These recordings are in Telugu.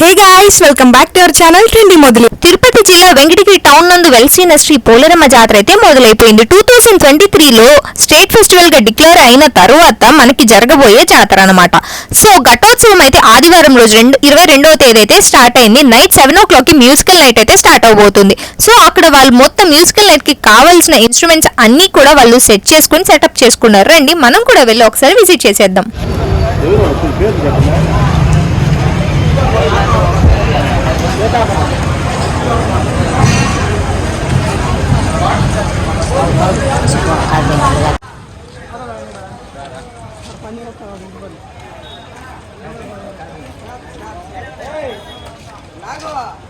Hey guys welcome back to our channel trendy మొదలు. తిరుపతి జిల్లా వెంకటగిరి టౌన్ నందు వెలిసిన శ్రీ పోలేరమ్మ జాతర అయితే మొదలైపోయింది. టూ థౌసండ్ ట్వంటీ త్రీలో స్టేట్ ఫెస్టివల్గా డిక్లేర్ అయిన తరువాత మనకి జరగబోయే జాతర అనమాట సో ఘటోత్సవం అయితే ఆదివారం రోజు రెండు ఇరవై రెండవ తేదీ అయితే స్టార్ట్ అయింది. నైట్ సెవెన్ ఓ క్లాక్కి మ్యూజికల్ నైట్ అయితే స్టార్ట్ అవబోతుంది. సో అక్కడ వాళ్ళు మొత్తం మ్యూజికల్ నైట్కి కావాల్సిన ఇన్స్ట్రుమెంట్స్ అన్ని కూడా వాళ్ళు సెట్ చేసుకుని సెటప్ చేసుకున్నారు. రండి మనం కూడా వెళ్ళి ఒకసారి విజిట్ చేసేద్దాం. Hey, Raghav.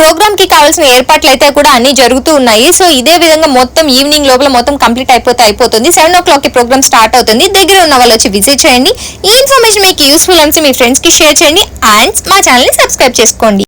ప్రోగ్రామ్కి కావాల్సిన ఏర్పాట్లు అయితే కూడా అన్ని జరుగుతూ ఉన్నాయి. సో ఇదే విధంగా మొత్తం ఈవినింగ్ లోపల మొత్తం కంప్లీట్ అయిపోతే అయిపోతుంది. సెవెన్ ఓ క్లాక్కి ప్రోగ్రామ్ స్టార్ట్ అవుతుంది. దగ్గర ఉన్న వాళ్ళు వచ్చి విజిట్ చేయండి. ఈ ఇన్ఫర్మేషన్ మీకు యూస్ఫుల్ అనిసి మీ ఫ్రెండ్స్కి షేర్ చేయండి. అండ్ మా ఛానల్ని సబ్స్క్రైబ్ చేసుకోండి.